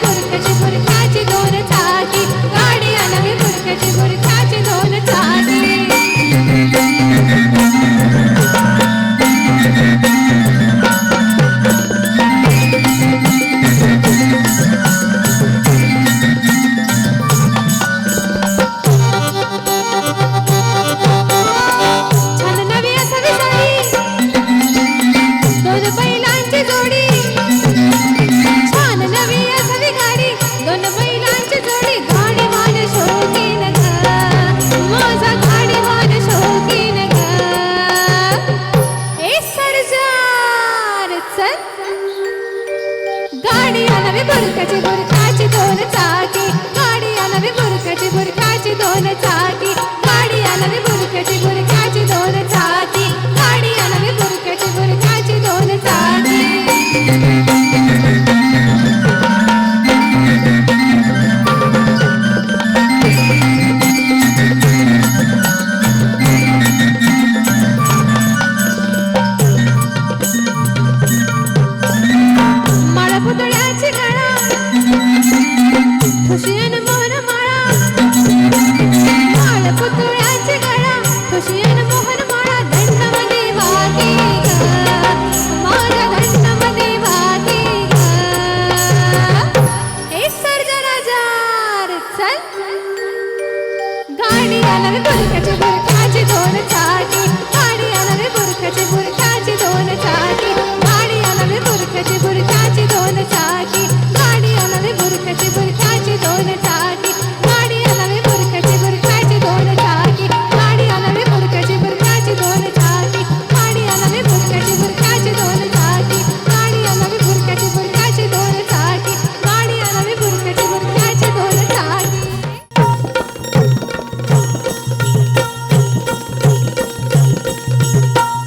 Kaçıyoruz, kaçıyoruz. गाडी आणावी बुरकाची बुरकाची दोन चाकी. गाडी आणावी बुरकाची बुरकाची दोन चाकी. गाडी आणावी बुरकाची बुरका স্যার? গার্ডিয়ান আমি বলে কাছে